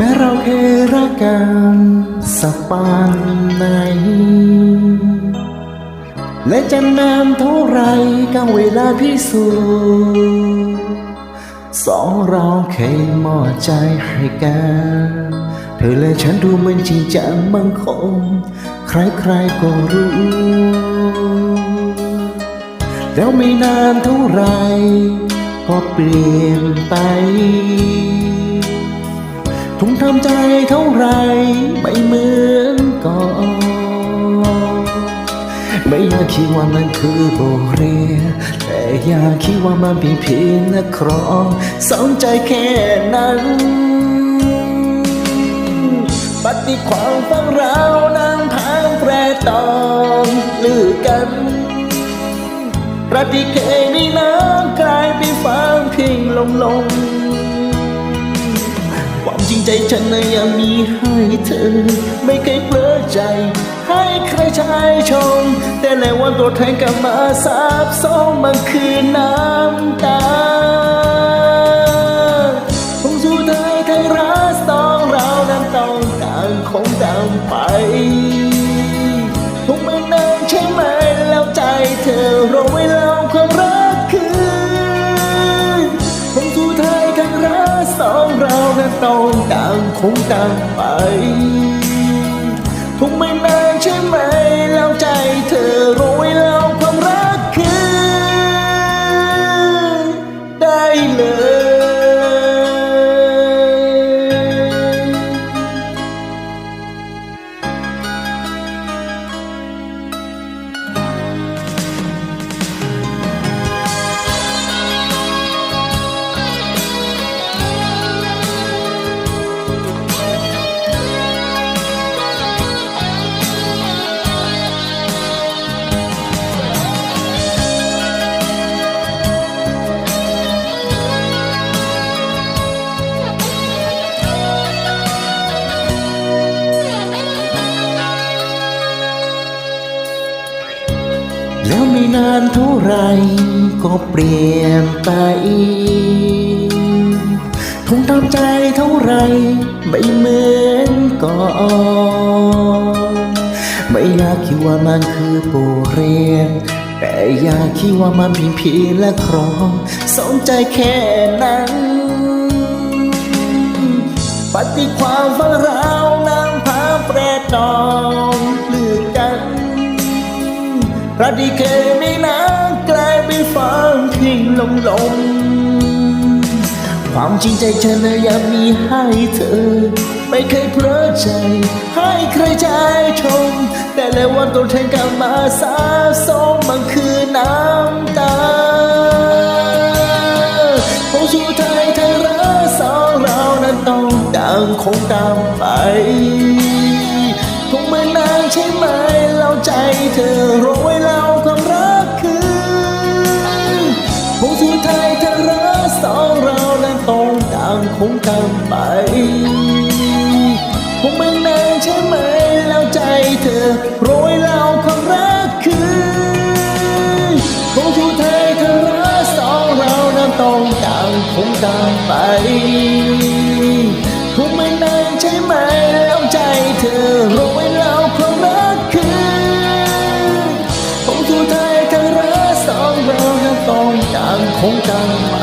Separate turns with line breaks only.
แม้เราเคยรักันสักปานไหน และจะนานเท่าไรก็เวลาพิสูจน์สองเราเคยมอบใจให้กัน เธอและฉันดูเหมือนจริงจังมั่งคงใครๆก็รู้ แล้วไม่นานเท่าไรก็เปลี่ยนไป ทุ่มทำใจเท่าไรไม่เหมือนก่อนไม่อยากคิดว่ามันคือบทเรียนแต่อยากคิดว่ามันเพียงเพียงนักครองสนใจแค่นั้นปฏิความฟังเรานางพางแปรตองลือกันประดิเคยมีน้ำกลายเป็นฟางเพียงลงลง ใจฉันนะยังมีให้เธอ ไม่เคยเผลอใจ ให้ใครชายชม แต่แล้ววันตัวแทนกลับมาสาบซ้อนมันคือน้ำตาคงสู้เธอใครรักสองเรานั้นต้องต่างคงต่างไปคงไม่นานใช่ไหมแล้วใจเธอรอไว้แล้วความรัก คงตามไป คงไม่นานใช่ไหมแล้วใจ นานเท่าไรก็เปลี่ยนไปทงตามใจเท่าไรไม่เหมือนก่อนไม่อยากคิดว่ามันคือบทเรียน แต่อยากคิดว่ามันเพียงเพีและครองสนใจแค่นั้น ปฏิความฝังเร ระดีเคไม่นากลายเป็นฟางพิงลงลง ความจริงใจฉันอยากมีให้เธอ ไม่เคยเพลอใจ ให้ใครใจชม แต่แล้ววันตัวแทนกลับมาสาสมมันคือน้ำตาคงสู้ไทยเธอรักสองเรานั้นต้องต่างคงตามไปคงไม่นานใช่ไหมแล้วใจเธอรอไามไปคงไม่นานใช่ไหมแล้วใจเธอรอไว้แล้วความรักคือคงสุดท้ายเธอรักสองเรานั้นต้องต่างคงตามไปคงไม่นานใช่ไหมแล้วใจเธอรอไว้แล้วความรักคือคงสุดท้ายเธอรักสองเรานั้นต้องต่างคงต่างไป